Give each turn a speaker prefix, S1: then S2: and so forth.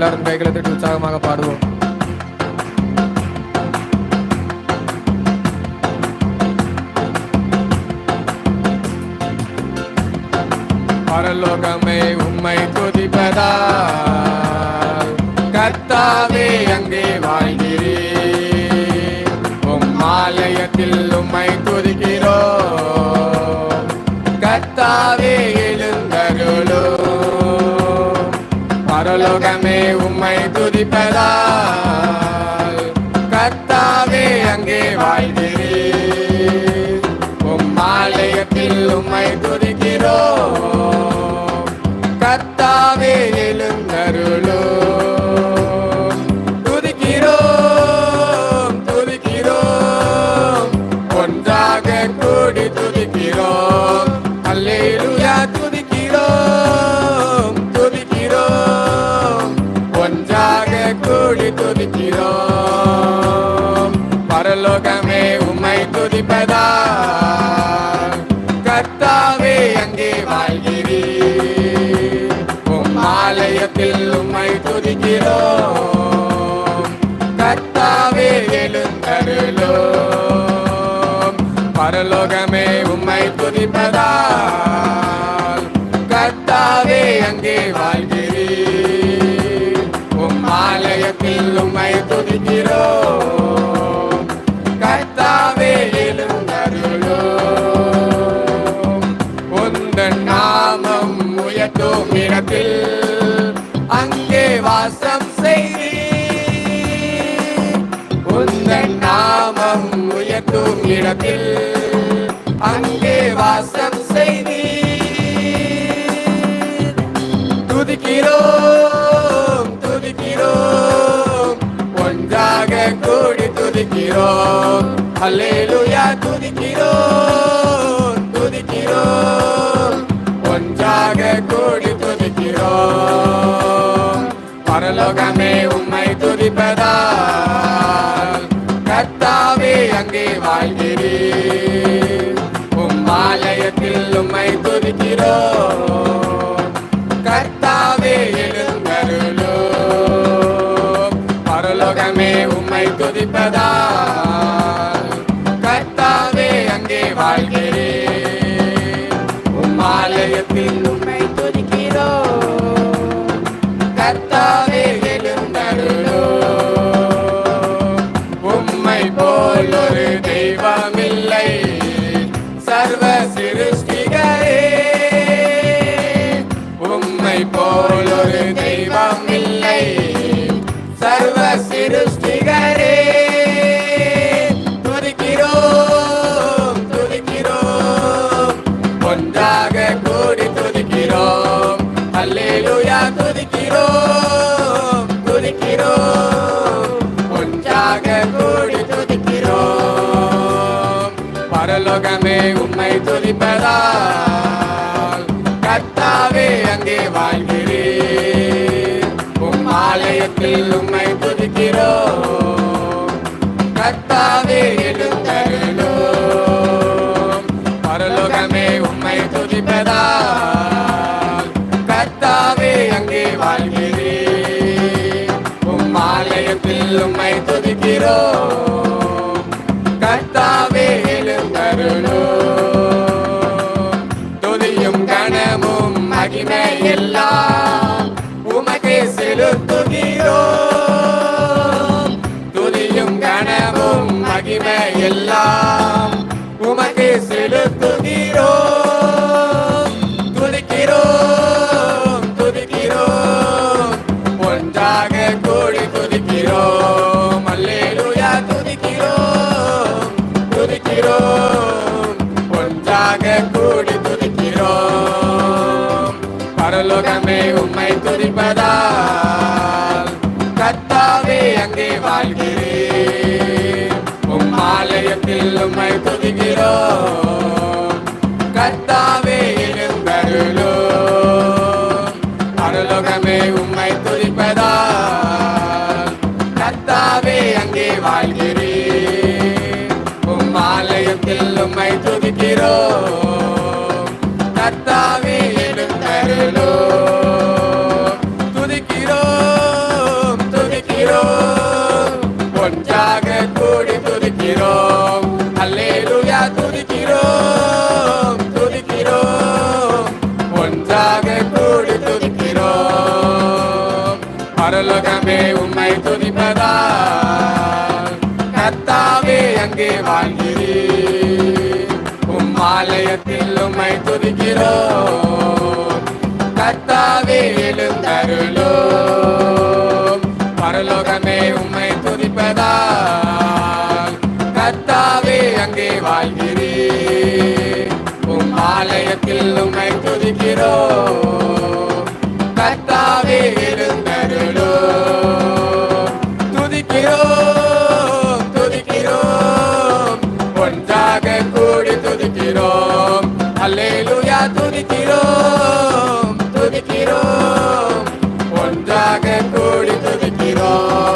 S1: எல்லாரும் கைகளை தட்டி உற்சாகமாக பாடுவோம். பரலோகமே உம்மை துதிப்பதா கத்தாவே அங்கே வாழ்கிறே உம் ஆலயத்தில் உம்மை துதிக்கிறோ கத்தாவே பரலோகமே உம்மை துதிப்பதால். கர்த்தாவே அங்கே வாழ்கிறே உம் ஆலயத்தில் உம்மை துதி பரலோகமே உம்மை துதிப்பதா கர்த்தாவே அங்கே வாழ்கிறீர் உம் ஆலயத்தில் உம்மை துதிக்கிறோ கர்த்தாவே எழுந்தருளோ பரலோகமே உம்மை துதிப்பதா கர்த்தாவே அங்கே வாழ்கிறீர் உம் ஆலயத்தில் உம்மை துதிக்கிறோம் உந்தன் நாமம் உயர்த்தும் இடத்தில் அங்கே வாசம் செய்தி உந்தன் நாமம் உயர்த்தும் இடத்தில் அங்கே வாசம் செய்தி துதிக்கிறோம் துதிக்கிறோம். ஒன்றாக கூடி துதிக்கிறோம். அல்லேலு உலகமே உம்மை துதிப்பதால் கர்த்தாவே அங்கே வாழ்கிறீர். உம் ஆலயத்தில் உம்மை துதிக்கிறோம். கர்த்தாவே எழுந்தருளோ பரலோகமே உம்மை துதிப்பதால் கர்த்தாவே அங்கே வாழ்கிறேன் பரலோகமே உண்மை துதிப்பதால் கத்தாவே அங்கே வாழ்கிறேன் உம் ஆலயத்தில் உண்மை துதிக்கிறோ கத்தாவே எழுந்தருளோம். பரலோகமே உண்மை துதிப்பதால் கத்தாவே அங்கே வாழ்கிறேன் உம் ஆலயத்தில் உண்மை துதி கணமும் மகிமை எல்லாம் உமக்கே செலுத்துகிறோம் துதியும் கனவும் மகிமை எல்லாம். உமக்கே செலுத்துகிறோம் பரலோகமே உம்மை துதிப்பதால் கத்தாவே அங்கே வாழ்கிறேன். உம் ஆலயத்தில் உம்மை துதிக்கிறோம். கத்தாவே எழுந்தருளோ அருலோகமே உம்மை துதிப்பதால் கத்தாவே அங்கே வாழ்கிறேன். உம் ஆலயத்தில் உம்மை துதிக்கிறோம். கத்தா துதிப்பதால் கத்தாவே அங்கே வாழ்கிறீர். உம் ஆலயத்தில் உம்மை துதிக்கிறோ கத்தாவே எழுந்தருளோ பரலோகமே உம்மை துதிப்பதால் கத்தாவே அங்கே வாழ்கிறீர். உம் ஆலயத்தில் உம்மை துதிக்கிறோ cuenta.